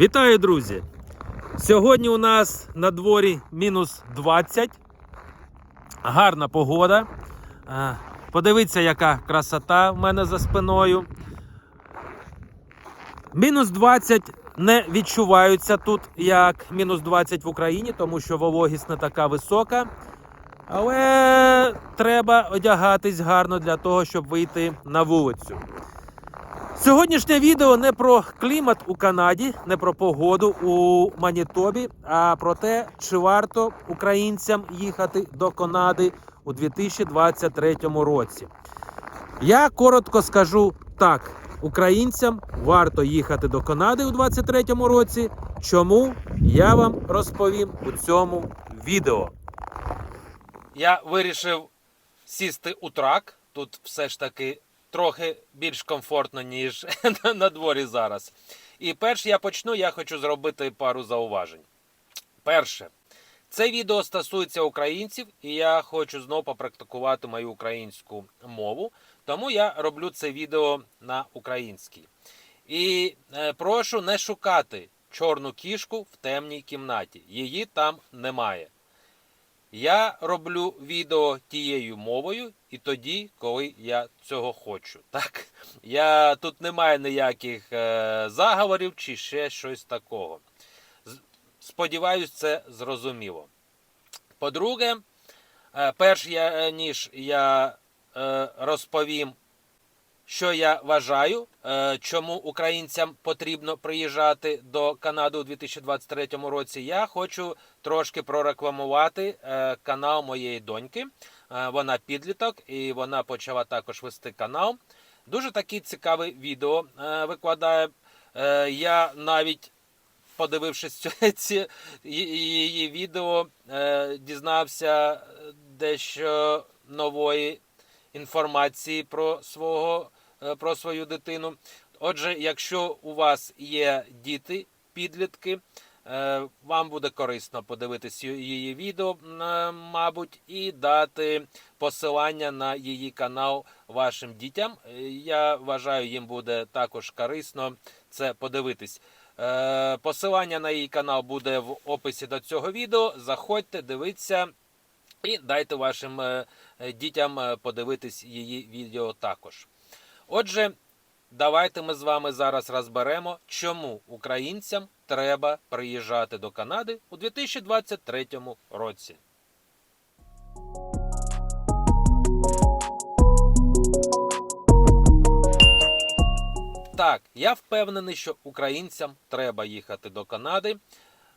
Вітаю, друзі! Сьогодні у нас на дворі мінус 20. Гарна погода. Е, Подивіться, яка красота в мене за спиною. Мінус 20 не відчуваються тут як мінус 20 в Україні, тому що вологість не така висока. Але треба одягатись гарно для того, щоб вийти на вулицю. Сьогоднішнє відео не про клімат у Канаді, не про погоду у Манітобі, а про те, чи варто українцям їхати до Канади у 2023 році. Я коротко скажу так: українцям варто їхати до Канади у 2023 році. Чому я вам розповім у цьому відео. Я вирішив сісти у трак. Тут все ж таки трохи більш комфортно, ніж на- дворі зараз. І перш я почну, я хочу зробити пару зауважень. Перше, це відео стосується українців, і я хочу знову попрактикувати мою українську мову. Тому я роблю це відео на українській. І е, прошу не шукати чорну кішку в темній кімнаті. Її там немає. Я роблю відео тією мовою і тоді, коли я цього хочу. Так? Я, тут немає ніяких е, заговорів чи ще щось такого. Сподіваюсь, це зрозуміло. По-друге, е, перш я, е, ніж я е, розповім, що я вважаю, е, чому українцям потрібно приїжджати до Канади у 2023 році, я хочу трошки прорекламувати е, канал моєї доньки. Е, Вона підліток і вона почала також вести канал. Дуже такі цікаві відео викладає. Я навіть подивившись ці- її відео, дізнався дещо нової інформації про свого про свою дитину. Отже, якщо у вас є діти, підлітки, е, вам буде корисно подивитись її відео, е, мабуть, і дати посилання на її канал вашим дітям. Е, Я вважаю, їм буде також корисно це подивитись. Е, Посилання на її канал буде в описі до цього відео. Заходьте, дивіться і дайте вашим е, е, дітям е, подивитись її відео також. Отже, давайте ми з вами зараз розберемо, чому українцям треба приїжджати до Канади у 2023 році. Так, я впевнений, що українцям треба їхати до Канади,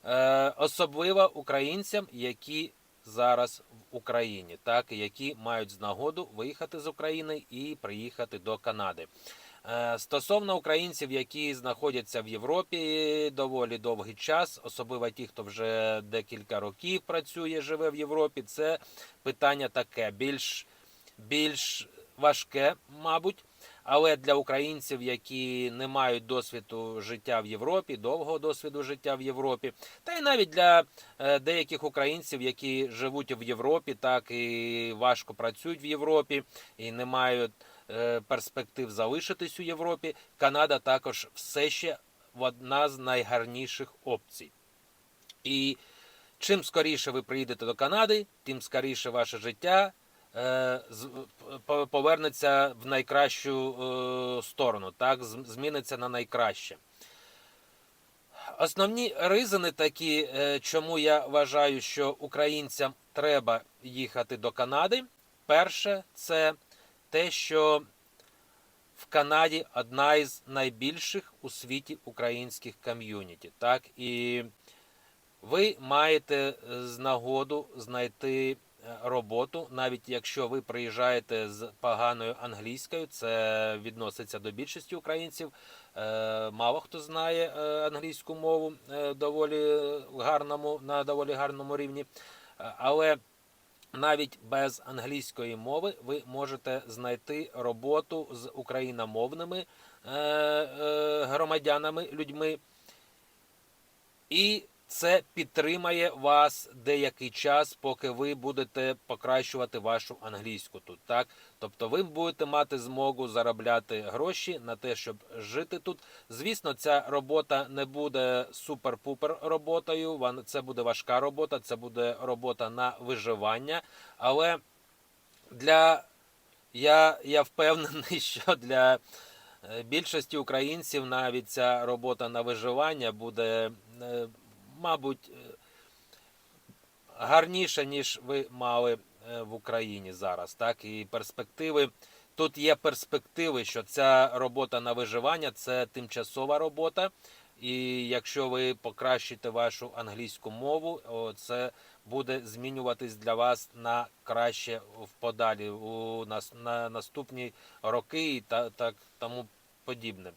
е, особливо українцям, які зараз в Україні, так, які мають з нагоду виїхати з України і приїхати до Канади. Е, Стосовно українців, які знаходяться в Європі доволі довгий час, особливо ті, хто вже декілька років працює, живе в Європі, це питання таке більш, більш важке, мабуть. Але для українців, які не мають досвіду життя в Європі, довгого досвіду життя в Європі, та й навіть для е, деяких українців, які живуть в Європі, так і важко працюють в Європі і не мають е, перспектив залишитись у Європі, Канада також все ще одна з найгарніших опцій. І чим скоріше ви приїдете до Канади, тим скоріше ваше життя повернеться в найкращу е, сторону, так, зміниться на найкраще. Основні ризини такі, е, чому я вважаю, що українцям треба їхати до Канади. Перше, це те, що в Канаді одна із найбільших у світі українських ком'юніті. Так, і ви маєте е, з нагоду знайти е, роботу, навіть якщо ви приїжджаєте з поганою англійською, це відноситься до більшості українців. Е, Мало хто знає е, англійську мову е, доволі гарному на доволі гарному рівні, Е, але навіть без англійської мови ви можете знайти роботу з україномовними е, е, громадянами, людьми. І це підтримає вас деякий час, поки ви будете покращувати вашу англійську тут. Так, тобто ви будете мати змогу заробляти гроші на те, щоб жити тут. Звісно, ця робота не буде супер-пупер роботою. Це буде важка робота, це буде робота на виживання. Але для я, я впевнений, що для е, більшості українців навіть ця робота на виживання буде, е, мабуть, е, гарніша, ніж ви мали е, в Україні зараз. Так, і перспективи. Тут є перспективи, що ця робота на виживання це тимчасова робота. І якщо ви покращите вашу англійську мову, це буде змінюватись для вас на краще в подалі у нас на наступні роки і та так тому подібне.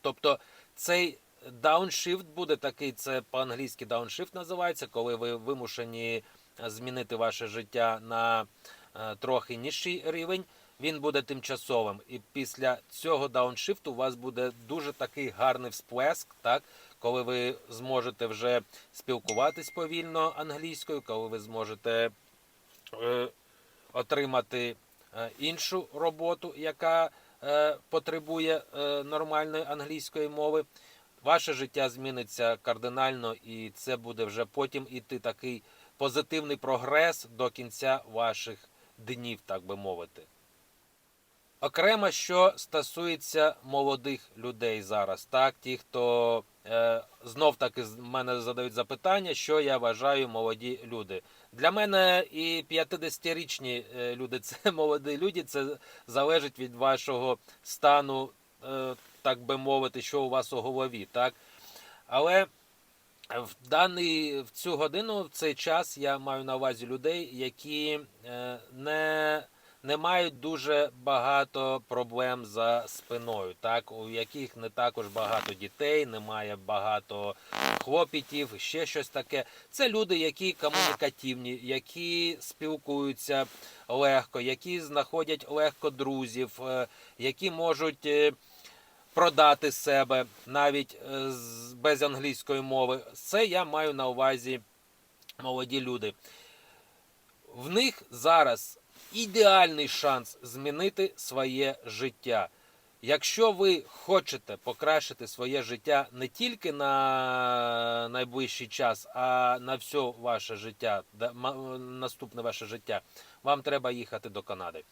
Тобто цей дауншифт буде такий, це по-англійськи дауншифт називається, коли ви вимушені змінити ваше життя на е, трохи нижчий рівень. Він буде тимчасовим, і після цього дауншифту у вас буде дуже такий гарний всплеск, так коли ви зможете вже спілкуватись повільно англійською, коли ви зможете е, отримати е, іншу роботу, яка е, потребує е, нормальної англійської мови. Ваше життя зміниться кардинально, і це буде вже потім іти такий позитивний прогрес до кінця ваших днів, так би мовити. Окремо, що стосується молодих людей зараз, так, ті, хто е, знов таки з мене задають запитання, що я вважаю молоді люди. Для мене і 50-річні е, люди це молоді люди, це залежить від вашого стану, е, так би мовити, що у вас у голові. Так? Але в даний в цю годину, в цей час я маю на увазі людей, які е, не не мають дуже багато проблем за спиною, так у яких не також багато дітей, немає багато хлопітів, ще щось таке. Це люди, які комунікативні, які спілкуються легко, які знаходять легко друзів, е, які можуть. Продати себе навіть е, без англійської мови. Це я маю на увазі молоді люди. В них зараз ідеальний шанс змінити своє життя. Якщо ви хочете покращити своє життя не тільки на найближчий час, а на все ваше життя, наступне ваше життя, вам треба їхати до Канади.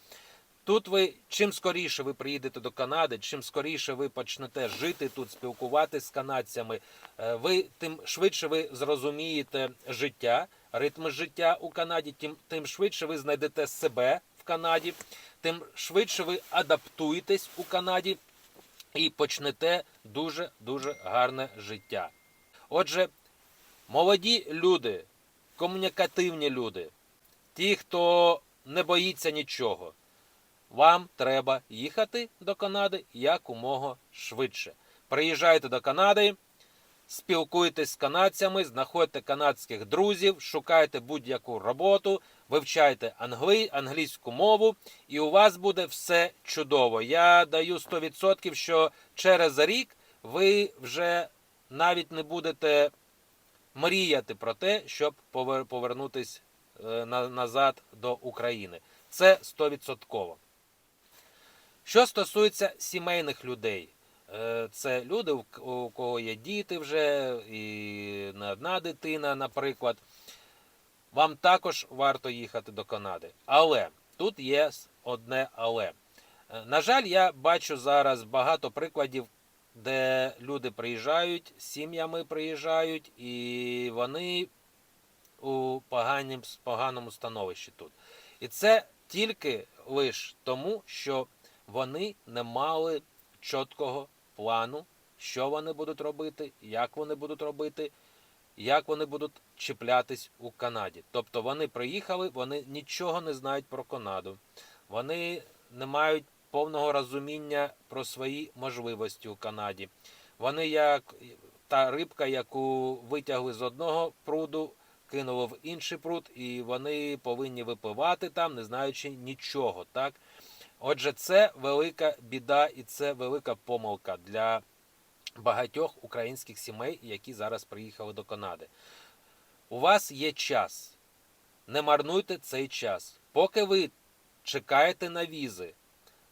Тут ви чим скоріше ви приїдете до Канади, чим скоріше ви почнете жити тут, спілкуватися з канадцями, е, ви тим швидше ви зрозумієте життя, ритми життя у Канаді, тим, тим швидше ви знайдете себе в Канаді, тим швидше ви адаптуєтесь у Канаді і почнете дуже дуже гарне життя. Отже, молоді люди, комунікативні люди, ті, хто не боїться нічого. Вам треба їхати до Канади якомога швидше. Приїжджайте до Канади, спілкуйтесь з канадцями, знаходьте канадських друзів, шукайте будь-яку роботу, вивчайте англи, англійську мову, і у вас буде все чудово. Я даю 100%, що через рік ви вже навіть не будете мріяти про те, щоб повер- повернутись е, назад до України. Це 100%. Що стосується сімейних людей, е, це люди, у кого є діти вже, і не одна дитина, наприклад. Вам також варто їхати до Канади. Але тут є одне але. Е, На жаль, я бачу зараз багато прикладів, де люди приїжджають, сім'ями приїжджають, і вони у поганім, поганому становищі тут. І це тільки лише тому, що вони не мали чіткого плану, що вони будуть робити, як вони будуть робити, як вони будуть чіплятись у Канаді. Тобто вони приїхали, вони нічого не знають про Канаду. Вони не мають повного розуміння про свої можливості у Канаді. Вони як та рибка, яку витягли з одного пруду, кинули в інший пруд, і вони повинні випивати там, не знаючи нічого. Так? Отже, це велика біда і це велика помилка для багатьох українських сімей, які зараз приїхали до Канади. У вас є час. Не марнуйте цей час. Поки ви чекаєте на візи,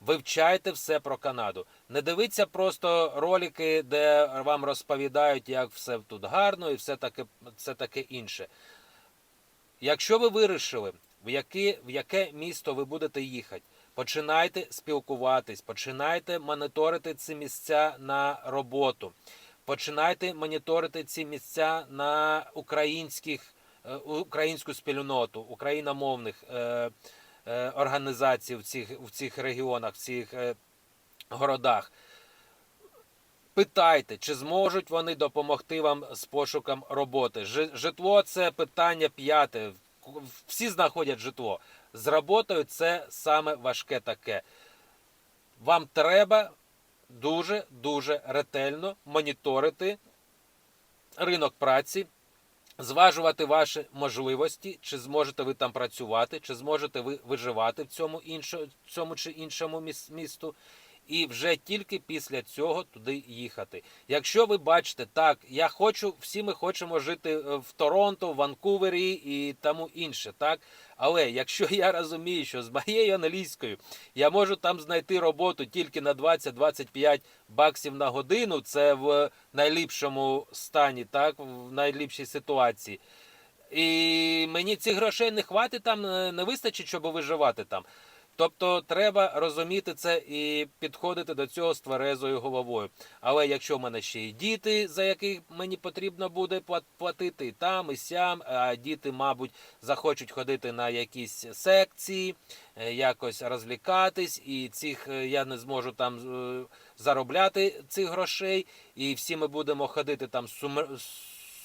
вивчайте все про Канаду. Не дивіться просто ролики, де вам розповідають, як все тут гарно і все таке, все таке інше. Якщо ви вирішили, в яке, в яке місто ви будете їхати, починайте спілкуватись, починайте моніторити ці місця на роботу, починайте моніторити ці місця на українських, е, українську спільноту, україномовних е, е, організацій в цих, в цих регіонах, в цих городах. Питайте, чи зможуть вони допомогти вам з пошуком роботи. Житло це питання п'яте. Всі знаходять житло. З роботою це саме важке таке. Вам треба дуже дуже ретельно моніторити ринок праці, зважувати ваші можливості, чи зможете ви там працювати, чи зможете ви виживати в цьому, іншо, цьому чи іншому місту. І вже тільки після цього туди їхати. Якщо ви бачите, так, я хочу, всі ми хочемо жити е, в Торонто, в Ванкувері і тому інше, так. Але якщо я розумію, що з моєю англійською я можу там знайти роботу тільки на 20-25 баксів на годину, це в найліпшому стані, так, в найліпшій ситуації. І мені цих грошей не хватить там, е, не вистачить, щоб виживати там. Тобто треба розуміти це і підходити до цього з тверезою головою. Але якщо в мене ще є діти, за яких мені потрібно буде платити і там, і сям, а діти, мабуть, захочуть ходити на якісь секції, е, якось розлікатись, і цих е, я не зможу там е, заробляти цих грошей, і всі ми будемо ходити там сум-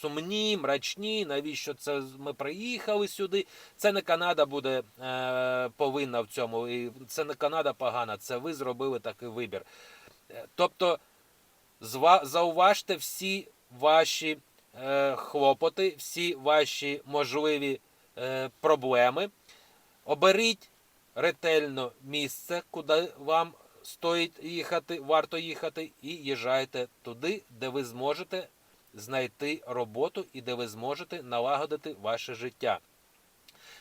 сумні, мрачні, навіщо це ми приїхали сюди. Це не Канада буде е, повинна в цьому. І це не Канада погана, це ви зробили такий вибір. Е, Тобто, зауважте всі ваші е, хлопоти, всі ваші можливі е, проблеми. Оберіть ретельно місце, куди вам стоїть їхати, варто їхати, і їжджайте туди, де ви зможете знайти роботу і де ви зможете налагодити ваше життя.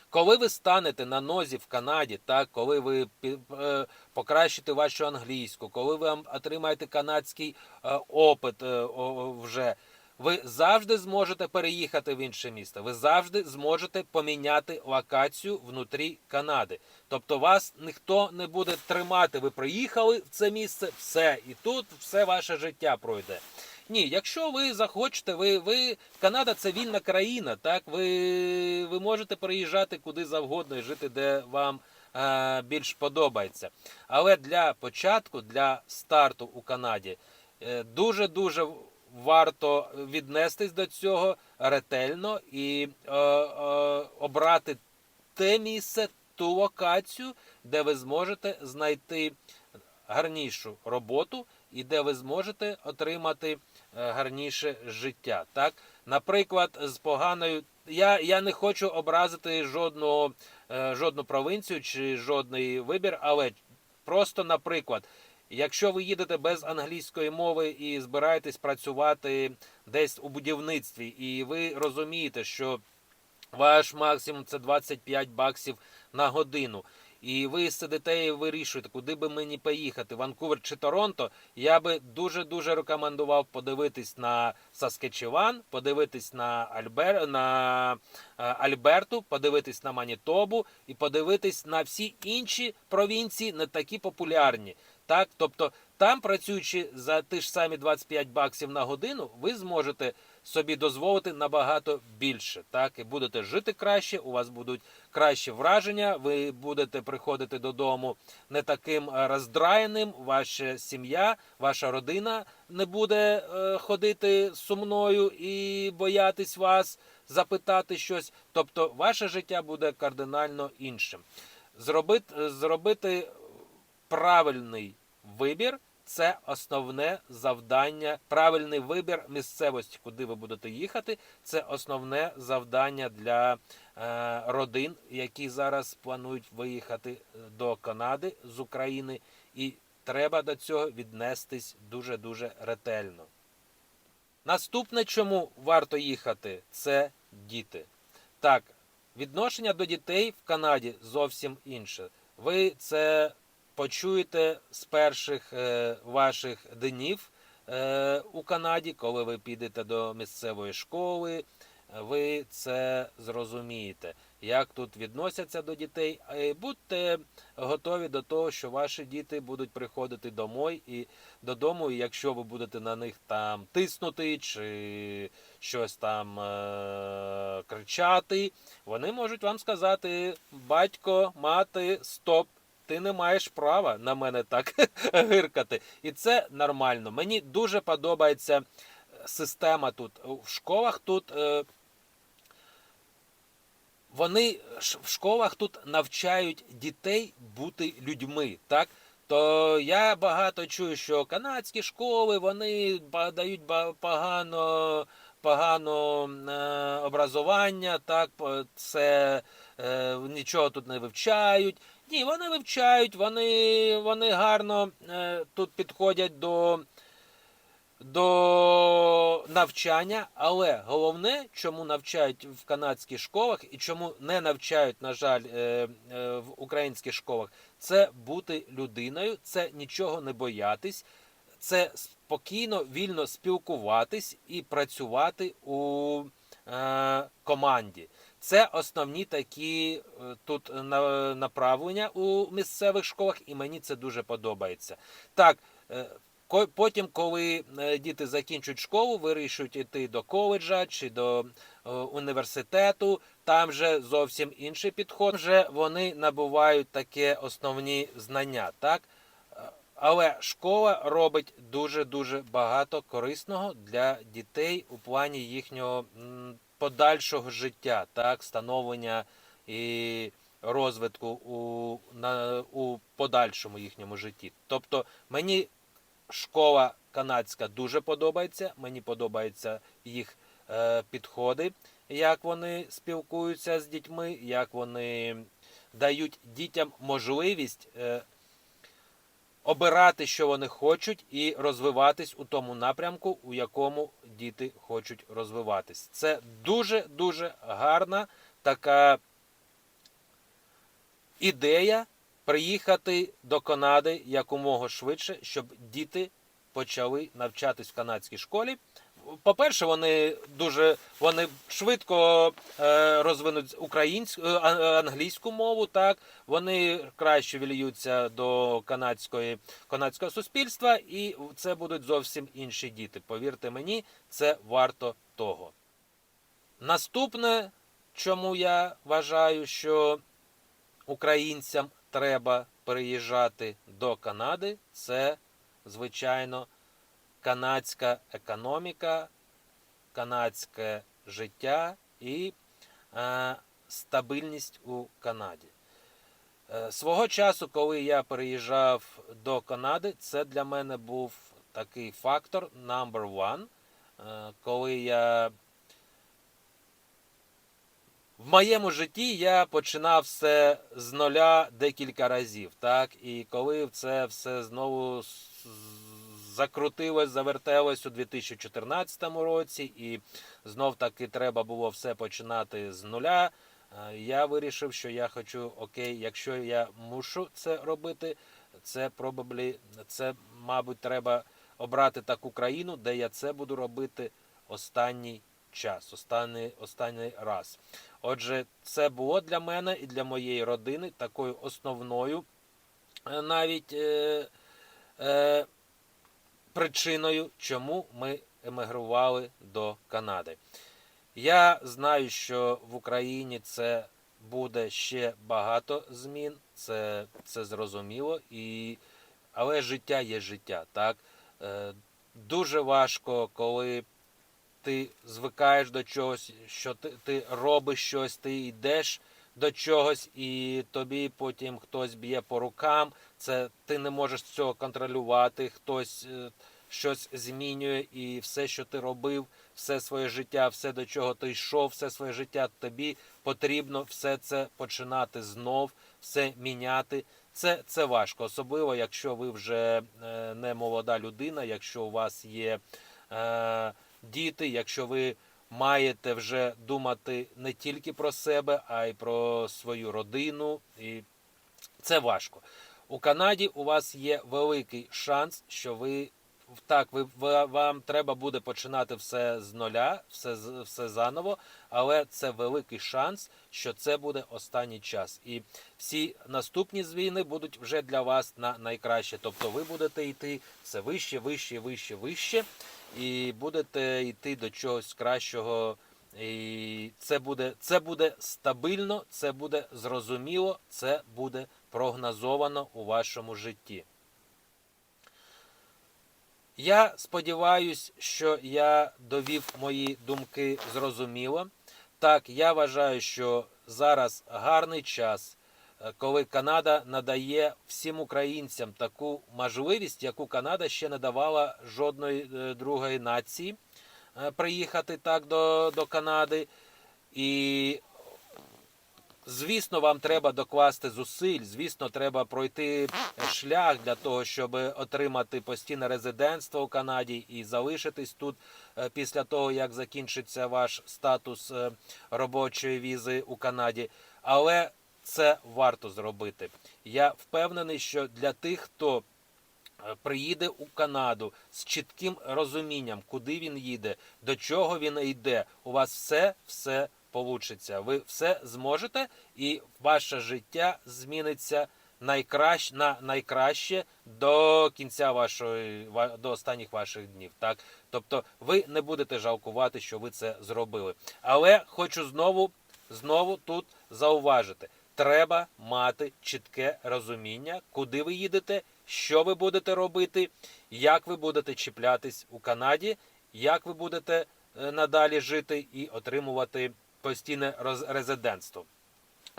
Коли ви станете на нозі в Канаді, так, коли ви е, покращите вашу англійську, коли ви отримаєте канадський е, опит е, вже, ви завжди зможете переїхати в інше місто. Ви завжди зможете поміняти локацію внутрі Канади. Тобто вас ніхто не буде тримати. Ви приїхали в це місце, все, і тут все ваше життя пройде. Ні, якщо ви захочете, ви, ви Канада це вільна країна, так ви, ви можете переїжджати куди завгодно і жити, де вам е, більш подобається. Але для початку, для старту у Канаді, дуже дуже варто віднестись до цього ретельно і е, е, обрати те місце, ту локацію, де ви зможете знайти гарнішу роботу і де ви зможете отримати гарніше життя. Так, наприклад, з поганою. Я, я не хочу образити жодного, е, жодну провінцію чи жодний вибір, але просто, наприклад, якщо ви їдете без англійської мови і збираєтесь працювати десь у будівництві, і ви розумієте, що ваш максимум це 25 баксів на годину. І ви сидите і вирішуєте, куди би мені поїхати, Ванкувер чи Торонто. Я би дуже дуже рекомендував подивитись на Саскечеван, подивитись на Альбер на е, Альберту, подивитись на Манітобу і подивитись на всі інші провінції, не такі популярні. Так, тобто там, працюючи за ті ж самі 25 баксів на годину, ви зможете собі дозволити набагато більше. Так, і будете жити краще, у вас будуть кращі враження, ви будете приходити додому не таким е, роздраєним, ваша сім'я, ваша родина не буде е, ходити сумною і боятись вас запитати щось. Тобто, ваше життя буде кардинально іншим. Зробити, зробити правильний вибір це основне завдання. Правильний вибір місцевості, куди ви будете їхати. Це основне завдання для е, родин, які зараз планують виїхати е, до Канади з України, і треба до цього віднестись дуже дуже ретельно. Наступне, чому варто їхати, це діти. Так, відношення до дітей в Канаді зовсім інше. Ви це почуєте з перших е, ваших днів е, у Канаді, коли ви підете до місцевої школи. Ви це зрозумієте, як тут відносяться до дітей. Е, Будьте готові до того, що ваші діти будуть приходити домой і додому, і якщо ви будете на них там тиснути чи щось там е- кричати, вони можуть вам сказати: батько, мати, стоп. Ти не маєш права на мене так гиркати. І це нормально. Мені дуже подобається система тут. В школах тут е, вони в школах тут навчають дітей бути людьми. Так? То я багато чую, що канадські школи вони дають погано, погано е, образування, так, це е, нічого тут не вивчають. Ні, вони вивчають, вони, вони гарно е, тут підходять до, до навчання, але головне, чому навчають в канадських школах і чому не навчають, на жаль, е, е, в українських школах, це бути людиною, це нічого не боятись, це спокійно, вільно спілкуватись і працювати у е, команді. Це основні такі е, тут на- направлення у місцевих школах, і мені це дуже подобається. Так, е, потім, коли е, діти закінчують школу, вирішують йти до коледжа чи до е, університету, там вже зовсім інший підход. Вже вони набувають таке основні знання. Так? Але школа робить дуже-дуже багато корисного для дітей у плані їхнього подальшого життя, так, становлення і розвитку у, на, у подальшому їхньому житті. Тобто мені школа канадська дуже подобається, мені подобаються їх е, підходи, як вони спілкуються з дітьми, як вони дають дітям можливість е, обирати, що вони хочуть, і розвиватись у тому напрямку, у якому діти хочуть розвиватись. Це дуже дуже гарна така ідея приїхати до Канади якомога швидше, щоб діти почали навчатись в канадській школі. По-перше, вони дуже вони швидко е, розвинуть українську е, англійську мову. Так вони краще вільються до канадської канадського суспільства, і це будуть зовсім інші діти. Повірте мені, це варто того. Наступне, чому я вважаю, що українцям треба переїжджати до Канади, це звичайно канадська економіка, канадське життя і е, стабільність у Канаді. Е, свого часу, коли я переїжджав до Канади, це для мене був такий фактор number one, е, коли я в моєму житті я починав все з нуля декілька разів. Так? І коли це все знову закрутилось, завертелось у 2014 році, і знов таки треба було все починати з нуля. е, Я вирішив, що я хочу, окей, якщо я мушу це робити, це probably, це, мабуть, треба обрати таку країну, де я це буду робити останній час, останній, останній раз. Отже, це було для мене і для моєї родини такою основною е, навіть е, е, причиною, чому ми емігрували до Канади. Я знаю, що в Україні це буде ще багато змін, це, це зрозуміло, і, але життя є життя. Так? Е, дуже важко, коли ти звикаєш до чогось, що ти, ти робиш щось, ти йдеш до чогось, і тобі потім хтось б'є по рукам. Це ти не можеш цього контролювати, хтось е, щось змінює, і все, що ти робив, все своє життя, все до чого ти йшов, все своє життя, тобі потрібно все це починати знов, все міняти. Це, це важко, особливо, якщо ви вже е, не молода людина, якщо у вас є. Е, діти, якщо ви маєте вже думати не тільки про себе, а й про свою родину. І це важко. У Канаді у вас є великий шанс, що ви так, ви, вам треба буде починати все з нуля, все, все заново, але це великий шанс, що це буде останній час. І всі наступні зміни будуть вже для вас на найкраще. Тобто ви будете йти все вище, вище, вище, вище, і будете йти до чогось кращого. І це буде, це буде стабільно, це буде зрозуміло, це буде прогнозовано у вашому житті. Я сподіваюся, що я довів мої думки зрозуміло. Так, я вважаю, що зараз гарний час, е, коли Канада надає всім українцям таку можливість, яку Канада ще не давала жодної е, другої нації е, приїхати так до, до Канади. І Звісно, вам треба докласти зусиль. Звісно, треба пройти шлях для того, щоб отримати постійне резидентство у Канаді і залишитись тут е, після того, як закінчиться ваш статус е, робочої візи у Канаді. Але це варто зробити. Я впевнений, що для тих, хто е, приїде у Канаду з чітким розумінням, куди він їде, до чого він йде, у вас все все получиться. Ви все зможете, і ваше життя зміниться найкраще на найкраще до кінця вашої до останніх ваших днів. Так, тобто, ви не будете жалкувати, що ви це зробили. Але хочу знову знову тут зауважити. Треба мати чітке розуміння, куди ви їдете, що ви будете робити, як ви будете чіплятись у Канаді, як ви будете е, надалі жити і отримувати постійне резидентство.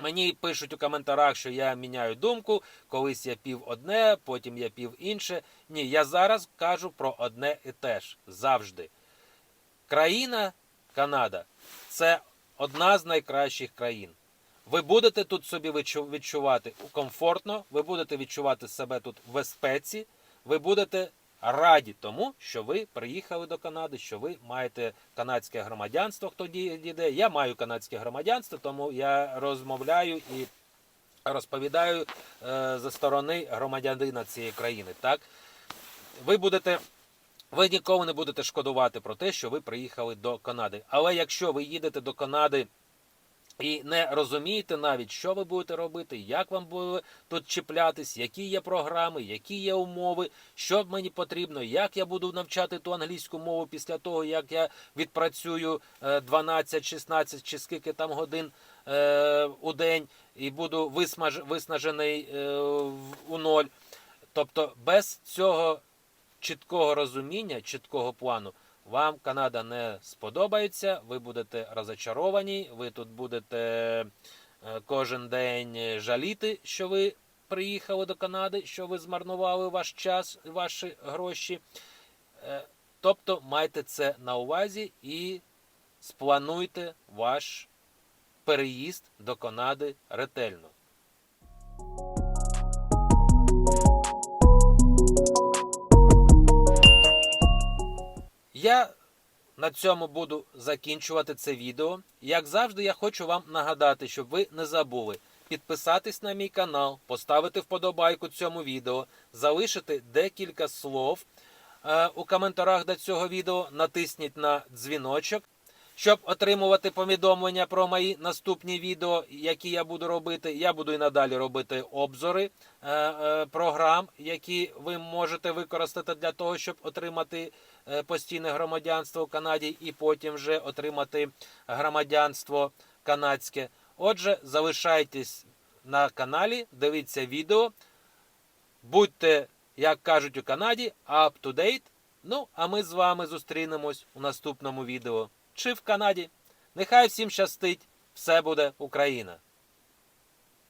Мені пишуть у коментарях, що я міняю думку, колись я пів одне, потім я пів інше. Ні, я зараз кажу про одне і те ж завжди. Країна Канада це одна з найкращих країн. Ви будете тут собі відчувати комфортно, ви будете відчувати себе тут в безпеці, ви будете раді тому, що ви приїхали до Канади, що ви маєте канадське громадянство. Хто ді- дійде? Я маю канадське громадянство, тому я розмовляю і розповідаю е, за сторони громадянина цієї країни. Так, ви будете. Ви ніколи не будете шкодувати про те, що ви приїхали до Канади. Але якщо ви їдете до Канади і не розумієте навіть, що ви будете робити, як вам буде тут чіплятись, які є програми, які є умови, що мені потрібно, як я буду навчати ту англійську мову після того, як я відпрацюю е, 12, 16 чи скільки там годин е, у день і буду висмаж, виснажений е, у ноль. Тобто без цього чіткого розуміння, чіткого плану, вам Канада не сподобається, ви будете розочаровані, ви тут будете е, кожен день жаліти, що ви приїхали до Канади, що ви змарнували ваш час, ваші гроші. Е, Тобто майте це на увазі і сплануйте ваш переїзд до Канади ретельно. Я на цьому буду закінчувати це відео. Як завжди, я хочу вам нагадати, щоб ви не забули підписатись на мій канал, поставити вподобайку цьому відео, залишити декілька слов е, у коментарях до цього відео, натисніть на дзвіночок, щоб отримувати повідомлення про мої наступні відео, які я буду робити. Я буду і надалі робити обзори е, е, програм, які ви можете використати для того, щоб отримати постійне громадянство у Канаді і потім вже отримати громадянство канадське. Отже, залишайтесь на каналі, дивіться відео, будьте, як кажуть у Канаді, up to date. Ну, а ми з вами зустрінемось у наступному відео. Чи в Канаді. Нехай всім щастить! Все буде Україна!